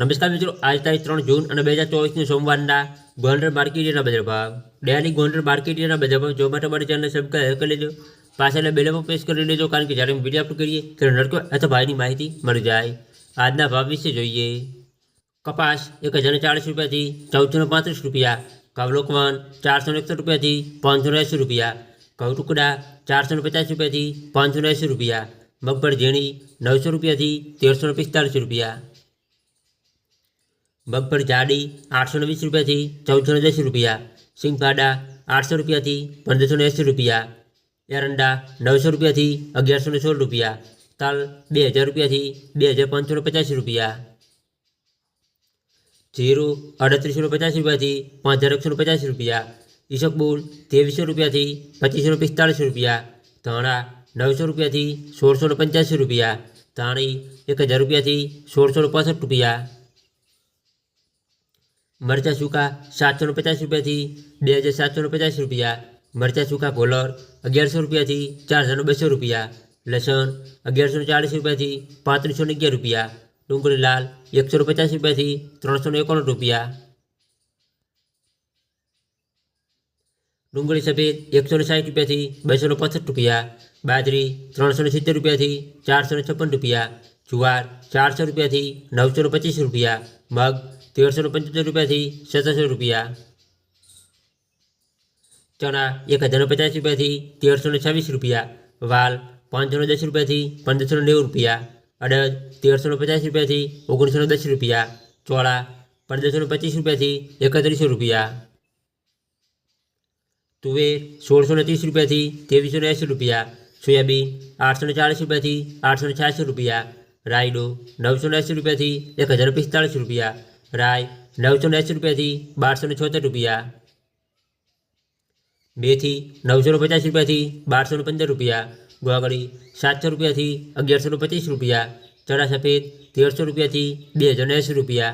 નમસ્કાર મિત્રો આજ તારીખ 3 જૂન અને 2024 નો સોમવારના ગોંડર માર્કેટયના બજાર ભાવ ડેલી ગોંડર માર્કેટયના બજાર ભાવ જો માતો બરચાને સબકા હેક કરી લેજો પાછલે બેલે પર પેશ કરી દેજો કારણ કે જ્યારે વીડિયો અપલોડ કરીએ ત્યારે નેરકો એટ ભાઈની માહિતી મર જાય આજના ભાવ વિશે જોઈએ કપાસ 1040 રૂપિયા થી 1435 રૂપિયા કવલોકવન 461 રૂપિયા થી 580 રૂપિયા કવ ટુકડા 450 રૂપિયા થી 580 રૂપિયા મબડ જીણી 900 રૂપિયા થી 1345 રૂપિયા मगफली जाड़ी आठ सौ वीस रुपया थी चौदह सौ दस रुपया सिंगफाड़ा आठ सौ रुपया पंद्रह सौ एसी रुपया एरंडा नौ सौ रुपया थी अगियारो सोल रुपया ताल बे हज़ार रुपया बे हज़ार पाँच सौ पचास रुपया जीरु अड़तीस सौ पचास रुपया थी पाँच हज़ार एक सौ पचास रुपया ईसकबूल तेवीस सौ रुपया थी पच्चीस सौ पिस्तालीस रुपया धाणा नौ सौ रुपया सोल सौ पंचासी रुपया ताणी एक हज़ार रुपया सोल सौ पैंसठ रुपया મરચાં સૂકા સાતસો ને પચાસ રૂપિયાથી બે હજાર સાતસો ને પચાસ રૂપિયા મરચાં સૂકા કોલર અગિયારસો રૂપિયાથી ચાર હજારનો બસો રૂપિયા લસણ અગિયારસો ચાળીસ રૂપિયાથી પાંત્રીસો ને અગિયાર રૂપિયા ડુંગળી લાલ એકસો પચાસ રૂપિયાથી ત્રણસો ને એકાણું રૂપિયા डूंगी सफेद एक सौ साठ रुपया थी बसो पचहत्तर रुपया बाजरी सौ सित्तेर रुपया थी चार सौ छप्पन रुपया जुआर चार सौ रुपया थी नौ सौ पच्चीस रुपया मग तेरह सौ पंचोत्तर रुपया थी सत्रह सौ रुपया चना एक हज़ार पचास रुपया थी तेरह सौ छब्बीस रुपया वाल पाँच सौ दस रुपया थी पंद्रह सौ नौ रुपया अड़द तेरह सौ पचास रुपया थी ओगनीस सौ दस रुपया चौड़ा पंद्रह सौ पच्चीस रुपया थी सौ रुपया તુવેર સોળસો ને ત્રીસ રૂપિયાથી ત્રેવીસો ને એંસી રૂપિયા સોયાબીન આઠસો ને ચાલીસ રૂપિયાથી આઠસો ને છ્યાસી રૂપિયા રાયડો નવસો ને એંસી રૂપિયાથી એક હજાર પિસ્તાળીસ રૂપિયા રાય નવસો ને એંસી રૂપિયાથી બારસો ને છોતેર રૂપિયા મેથી નવસો ને પચાસ રૂપિયાથી બારસો ને પંદર રૂપિયા ગોગળી સાતસો રૂપિયાથી અગિયારસો ને પચીસ રૂપિયા ચણા સફેદ તેરસો રૂપિયાથી બે હજાર એંસી રૂપિયા